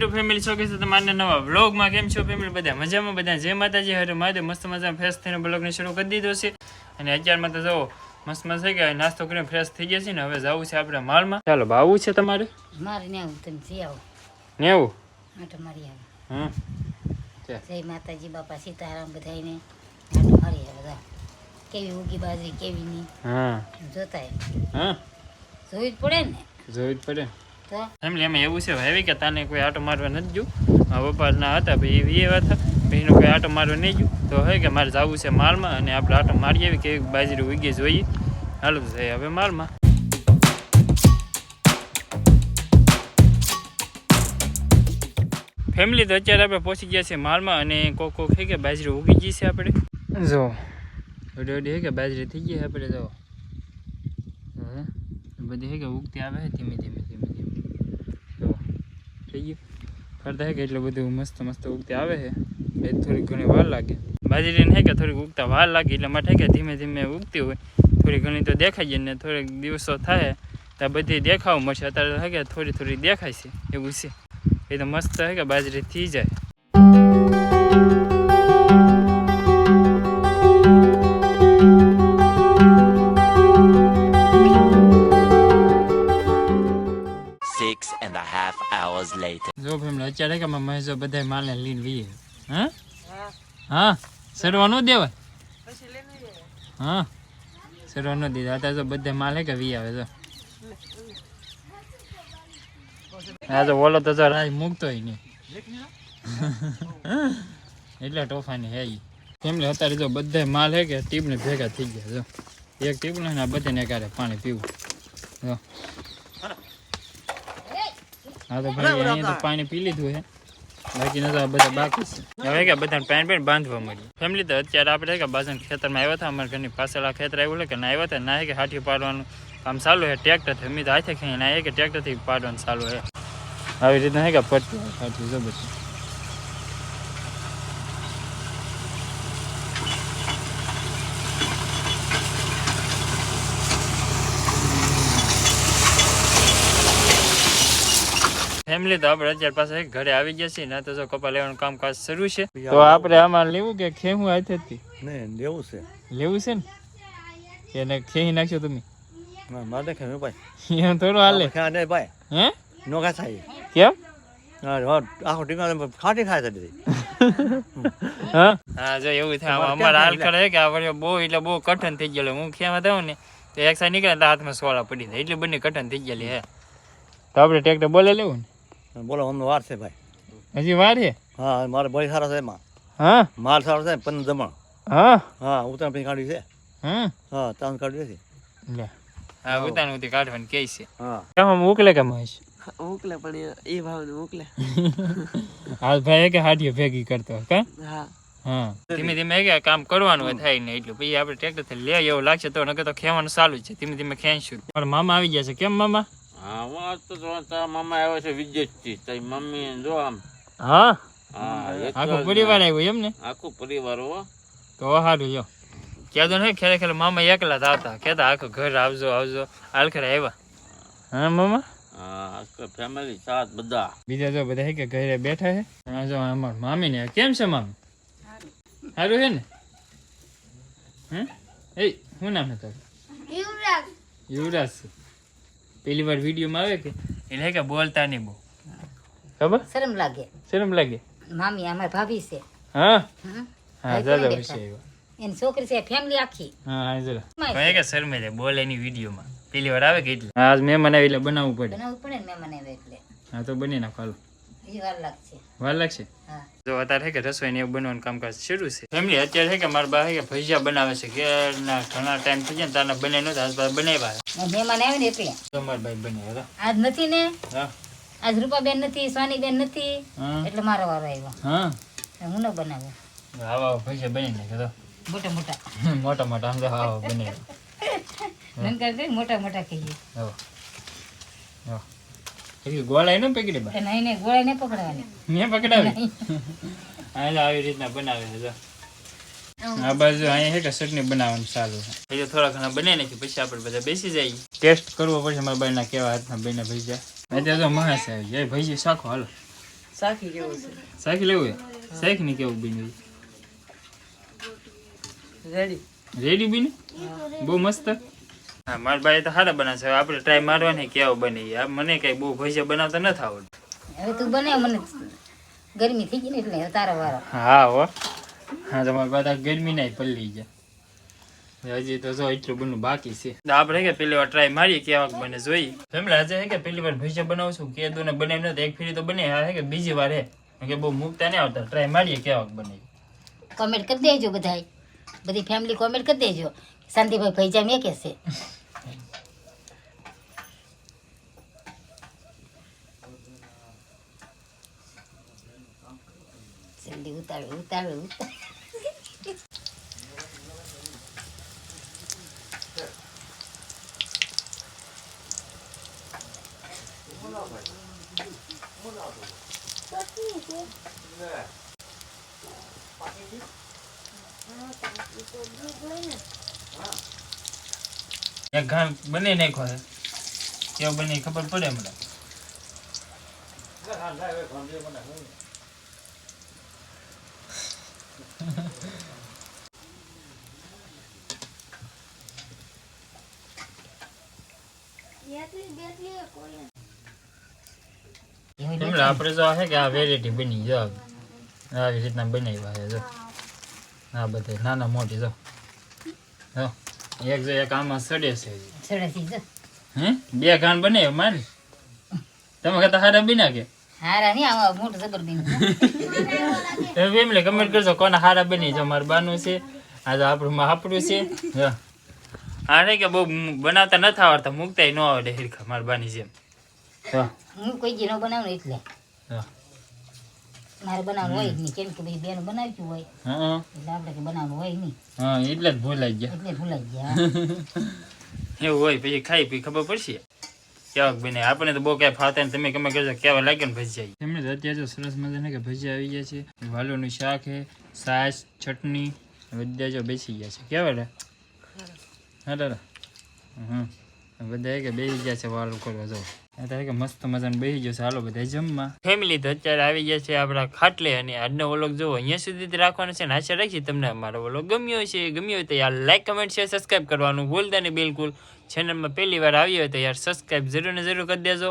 YouTube family શોખે છે તમારે નવા વ્લોગમાં કેમ છો ફેમિલી બધા મજામાં? બધા જય માતાજી હરે મહાદેવ. મસ્ત મજા ફ્રેશ થઈને બ્લોગને શરૂ કરી દીધો છે. અને અત્યારમાં તો જુઓ મસ્ત મસ્ત થઈ ગયા નાસ્તો કરીને ફ્રેશ થઈ ગયા છે ને હવે જવું છે આપણે માલમાં. ચાલો ભાવવું છે તમારે? મારે નેવું તમે જઈ આવો. નેવું? આટો મારી આવો. જય માતાજી બાપા સીતારામ બધાને આવો જા. કેવી ઉગી બાજરી કેવી નહીં. હા. જોતા. હા. જોવી જ પડે ને? જોવું જ પડે. તો ફેમિલી એમાં એવું છે. ભાઈ કે તાને કોઈ આટો મારવા નથી ગયું. મારા પપ્પા ના હતા ભાઈ એ એવા હતા. ભાઈ એનો કોઈ આટો મારવા નહીં ગયું. તો હવે કે મારે જવું છે માલમાં અને આપણે આટો મારી આવી કેવી બાજરી ઉગી જોઈએ. હાલો તો જઈએ હવે માલમાં. ફેમિલી તો અત્યારે આપણે પહોંચી ગયા છે માલમાં અને કોક કોક છે કે બાજરી ઉગી ગઈ છે આપણે. જો. ઓડી ઓડી છે કે બાજરી થઈ ગઈ છે આપણે જો. હે? બધી છે કે ઉગતી આવે છે ધીમે ધીમે. ધીમે ધીમે જો થઈ ગયું. ફરતા હે કે એટલું બધું મસ્ત મસ્ત ઉગતી આવે છે એ થોડી ઘણી વાર લાગે. બાજરીને છે કે થોડીક ઉગતા વાર લાગે, એટલા માટે કે ધીમે ધીમે ઉગતી હોય. થોડી ઘણી તો દેખાય જાય ને થોડીક દિવસો થાય ત્યાં બધી દેખાવ મળશે. અત્યારે તો કે થોડી થોડી દેખાય છે, એવું છે. એ તો મસ્ત હે કે બાજરી થઈ જાય. મારા મહેશ બધા માલે લઈને વીએ. હા? હા. સરવા ન દેવાય? હા? સરવા ન દીધા. અત્યારે તો બધા માલ હે કે વી આવે તો હા તો ઓલો તો જો રાજ મૂકતો નહીં. એટલે તોફાની હે ઈ. ફેમિલી અત્યારે જો બધા માલ હે કે ટીપને ભેગા થઈ ગયા જો. એક ટીપ ને બધાને કાઢે પાણી પીવું. જો. હા. તો ભાઈ અહીંયા તો પાણી પી લીધું છે બાકી નતો બધા બાકી હવે કે બધાને પેન પેન બાંધવા મળ્યું. ફેમિલી તો અત્યારે આપણે કે બાજન ખેતરમાં આવ્યા હતા, અમારા ઘરની પાછળ ખેતર આવ્યું કે ના આવ્યા હતા, ના કે હાથી પાડવાનું કામ ચાલુ છે ટ્રેક્ટરથી અમે તો હાથે ખાઈ ના કે ટ્રેક્ટરથી પાડવાનું ચાલુ છે. આવી રીતના હે કે હોય હાથી ફેમિલી તો આપણે અત્યારે પાસે ઘરે આવી ગયા છીએ ના તો જો કપા લેવાનું કામકાજ શરૂ છે. તો આપણે આમાં લેવું કે ખેવું હાથેથી? નહીં લેવું છે. લેવું છે ને? એને ખેહી નાખશો તમે? ના મારે ખેવું ભાઈ. એમ થોડું હાલે. ખેવા ભાઈ. હે? નો ખા થાય કેમ? આખો ટીંગા ખાટી ખાય છે હા? હા જો એવું થાય. અમારા હાલ કરે કે આ બહુ એટલે બહુ કઠણ થઈ ગયેલું. હું ખેવા દઉં ને તો એક સાઈડ નીકળે ને તો હાથમાં સોળા પડી જાય. એટલે બંને કઠણ થઈ ગયેલી હે તો આપણે ટ્રેક્ટર બોલે લેવું બોલો અમને વાર છે ભાઈ. હજી વાર છે? હા મારે બળી સારો છે એમાં. હા? માલ સારો છે પંદર દમણ. હા? હા ઉતરાણ પછી કાઢ્યું છે. હા હા તાણ કાઢ્યું છે. હા ઉતાન ઉતી કાઢવાની કે છે. હા. કામ ઉકલે કે મહેશ? ઉકલે પણ એ ભાવ ઉકલે. હાલ ભાઈ કે હાડીઓ ભેગી કરતો કા? હા. હા. ધીમે ધીમે કે કામ કરવાનું હોય થાય ને એટલું. પછી આપણે ટ્રેક્ટરથી લે એવું લાગશે તો નકર તો ખેવાનું ચાલુ જ છે. ધીમે ધીમે ખેંચશું. મારા મામા આવી ગયા છે. કેમ મામા? હા હું આજ તો તારા મામા આવ્યો છે વિજયથી તારી મમ્મી જો આમ. હા? હા આખો પરિવાર આવ્યો એમ ને? આખો પરિવાર હો. તો સારું જો. કહેતો ને ખેરે ખેરે મામા એકલા જ આવતા. કહેતા આખું ઘર આવજો આવજો. હાલ ખેરે આવ્યા. હા મામા? ફેમિલી સાત બધા. બીજા જો બધા હે કે ઘરે બેઠા છે આ જો અમાર મામી ને. કેમ છે મામી? સારું છે ને? હે? એ શું નામ છે યુવરાજ. યુવરાજ. પેલી વાર વિડીયોમાં આવે કે? એટલે કે બોલતા નહીં બહુ. ખબર? શરમ લાગે. શરમ લાગે? મામી અમારી ભાભી છે. હા? હા? દાદા વિશે? એની છોકરી છે ફેમિલી આખી. હા હા જરા કહે કે શરમે છે બોલે ની વિડીયોમાં. પેલી વાર આવે કે એટલે? હા આજ મહેમાન આવી એટલે બનાવવું પડે. બનાવવું પડે ને મહેમાન આવે એટલે. હા તો બની નાખો હાલો. વાર લાગશે. વાર લાગશે? હા. જો અત્યારે છે કે રસોઈ ને એવું બનવાનું કામકાજ શરૂ છે. ફેમિલી અત્યારે છે કે મારા બા કે ભજીયા બનાવે છે. કે ના ઘણા ટાઈમ થઈ જાય ને તારના બને નતા આજ પાસે બનાવ્યા મહેમાન આવે ને એટલે. તમારા ભાઈ બને આજ નથી ને? હા. આજ રૂપાબેન નથી સોનીબેન નથી. એટલે મારો વારો આવ્યો. હા. હું ન બનાવું આવા ભજીયા બની નાખે તો. મોટા મોટા. મોટા મોટા આમ આવા બને કઈ મોટા મોટા કહીએ. હા. હો. એ ગોળાઈ ન પકડી બા. અને એને ગોળા ને પકડવાની. મેં પકડાવી? હા આવી રીતના બનાવે છે જો. આ બાજુ અહીંયા છે કે ચટણી બનાવવાનું ચાલુ છે? હજુ થોડા ઘણા બને નાખી પછી આપણે બધા બેસી જઈએ. ટેસ્ટ કરવો પડશે મારા બાઈના કેવા હાથના બને ભજીયા અત્યારે તો મહાસ આવી જાય ભજી શાખો હાલો. સાખી કેવું છે? શાક લેવું શાક ને કેવું બીનું રેડી. રેડી બની? બહુ મસ્ત? હા મારા ભાઈ તો સારા બનાવશે આપણે ટ્રાય મારવાની કેવો બની. આ મને કઈ બહુ ભજીયા બનાવતા નથી આવડતું. હવે તું બને મને. ગરમી થઈ ગઈ ને એટલે તારો વારો. હા હો. હા તમારી બધા ગરમી નહીં પલ્લી જાય હજી તો જો એટલું બનવું બાકી છે. આપણે કે પેલી વાર ટ્રાય મારીએ કેવાક બને જોઈએ ફેમિલી આજે હે કે પેલી વાર ભજીયા બનાવશું? કે તું ને બનાવી નથી એક ફેરી તો બને. હા હે કે બીજી વાર હે. કે બહુ મૂકતા નહીં આવતા ટ્રાય મારીએ કેવાક બને. કોમેન્ટ કરી દેજો બધાય. બધી ફેમિલી કોમેન્ટ કરી દેજો. શાંતિભાઈ ભજીયા મેં કે છે. જલ્દી ઉતારો ઉતારો ઉતારો એક બને નાખો હે કેવું બને ખબર પડે મને? ફેમિલી આપણે જો છે કે આ વેરાયટી બની જો આવી રીતના બનાવ્યા છે જો. આ બધે નાના મોટી જો. એક જો એક આમાં સડે છે. બે ઘાણ બને માન તમે કહેતા હારા બિના કે? હારા નહીં આવા મોટું જબર ફેમિલી કમેન્ટ કરજો કોને હારા બની જો મારું બાનું છે આ તો આપણું માં આપણું છે. હા આ રે કે બહુ બનાવતા નથી આવડતા મૂકતા ન આવડે હિરખા મારા બાની જેમ. હું કોઈ જી ન બનાવું એટલે. મારે બનાવવું હોય નહીં. કેમ કે ભાઈ બેન બનાવ્યું હોય. હા. એટલે આપણે કે બનાવવાનું હોય નહીં. હા એટલે જ ભૂલાઈ ગયા. એટલે ભૂલાઈ ગયા. એવું હોય પછી ખાઈ પી ખબર પડશે. કેવાક બને આપણે તો બહુ કઈ ફાવતા ને તમે કમે કરજો કેવા લાગે ને ભજીયા એમને તો અત્યારે તો સરસ મજાના કે ભજીયા આવી ગયા છે. વાલોનું શાક છે છાશ ચટણી બધા જો બેસી ગયા છે. કેવા રે હા. દાદા હમ. બધા કે બેસી ગયા છે વાલો કરવા જો. અત્યારે કે મસ્ત મજાને બેસી ગયો છે. હાલો બધા જમવા. ફેમિલી તો અત્યારે આવી ગયા છે આપણા ખાટલે અને આજનો વ્લોગ જોવો અહીંયા સુધી જ રાખવાનો છે ને આશા રાખી તમને અમારો વ્લોગ ગમ્યો છે ગમ્યો હોય તો યાર લાઈક કમેન્ટ શેર સબસ્ક્રાઈબ કરવાનું ભૂલતા નહીં બિલકુલ. ચેનલમાં પહેલી વાર આવી હોય તો યાર સબસ્ક્રાઈબ જરૂર ને જરૂર કરી દેજો.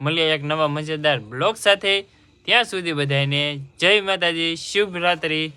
મળીએ એક નવા મજેદાર બ્લોગ સાથે. ત્યાં સુધી બધાને જય માતાજી, શુભ રાત્રિ.